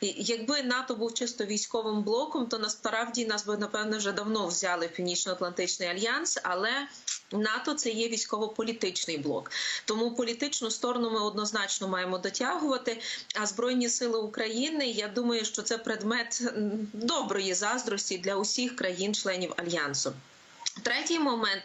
Якби НАТО був чисто військовим блоком, то насправді нас би напевно вже давно взяли Північно-Атлантичний альянс, але НАТО це є військово-політичний блок. Тому політичну сторону ми однозначно маємо дотягувати. А збройні сили України, я думаю, що це предмет доброї заздрості для усіх країн-членів альянсу. Третій момент.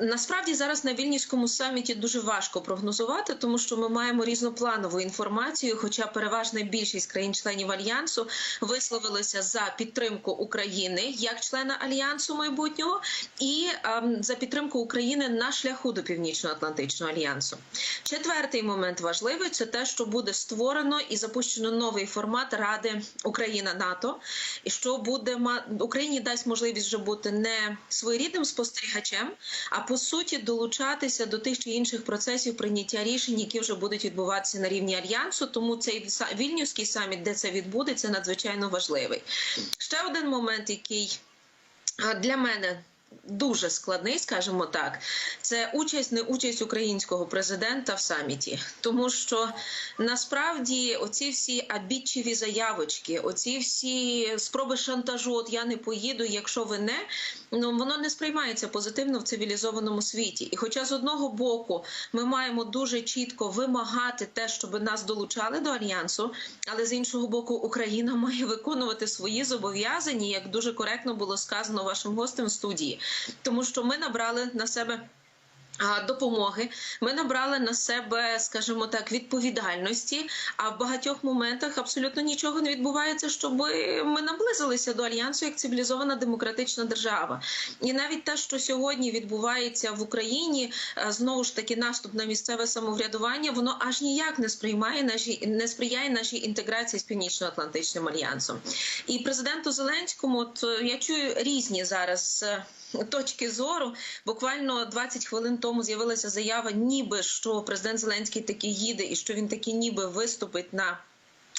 Насправді зараз на вільнівському саміті дуже важко прогнозувати, тому що ми маємо різнопланову інформацію. Хоча переважна більшість країн-членів альянсу висловилися за підтримку України як члена альянсу майбутнього, і ем, за підтримку України на шляху до північно-атлантичного альянсу. Четвертий момент важливий це те, що буде створено і запущено новий формат Ради Україна НАТО, і що буде Україні дасть можливість вже бути не своєрідним спостерігачем, а по суті долучатися до тих чи інших процесів прийняття рішень, які вже будуть відбуватися на рівні альянсу. Тому цей вільнюський саміт, де це відбудеться, надзвичайно важливий. Ще один момент, який для мене. Дуже складний, скажімо так, це участь, не участь українського президента в саміті, тому що насправді оці всі обідчиві заявочки, оці всі спроби шантажу, от я не поїду, якщо ви не ну воно не сприймається позитивно в цивілізованому світі. І хоча з одного боку ми маємо дуже чітко вимагати те, щоб нас долучали до альянсу, але з іншого боку, Україна має виконувати свої зобов'язання, як дуже коректно було сказано вашим гостем в студії, тому що ми набрали на себе. Допомоги ми набрали на себе, скажімо так, відповідальності. А в багатьох моментах абсолютно нічого не відбувається, щоб ми наблизилися до альянсу як цивілізована демократична держава. І навіть те, що сьогодні відбувається в Україні, е, знову ж таки наступ на місцеве самоврядування, воно аж ніяк не сприймає наші не сприяє нашій інтеграції з північно-атлантичним альянсом. І президенту Зеленському, от е, я чую різні зараз. е, Точки зору буквально 20 хвилин тому з'явилася заява, ніби що президент Зеленський таки їде, і що він таки ніби виступить на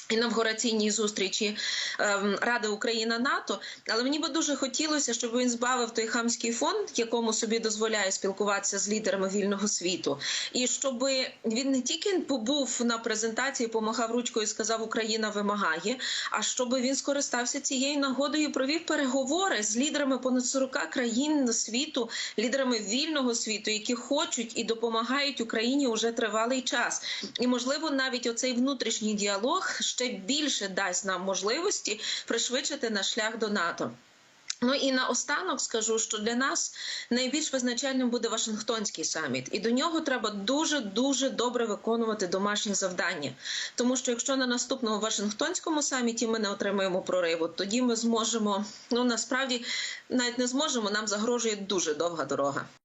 інавгураційній зустрічі ем, Ради Україна НАТО. Але мені би дуже хотілося, щоб він збавив той хамський фон, якому собі дозволяє спілкуватися з лідерами вільного світу, і щоб він не тільки побув на презентації, помахав ручкою і сказав Україна вимагає, а щоб він скористався цією нагодою, провів переговори з лідерами понад 40 країн світу, лідерами вільного світу, які хочуть і допомагають Україні уже тривалий час. І можливо, навіть оцей внутрішній діалог ще більше дасть нам можливості пришвидшити наш шлях до НАТО. Ну і наостанок скажу, що для нас найбільш визначальним буде Вашингтонський саміт, і до нього треба дуже дуже добре виконувати домашні завдання. Тому що якщо на наступному Вашингтонському саміті ми не отримаємо прориву, тоді ми зможемо ну насправді навіть не зможемо. Нам загрожує дуже довга дорога.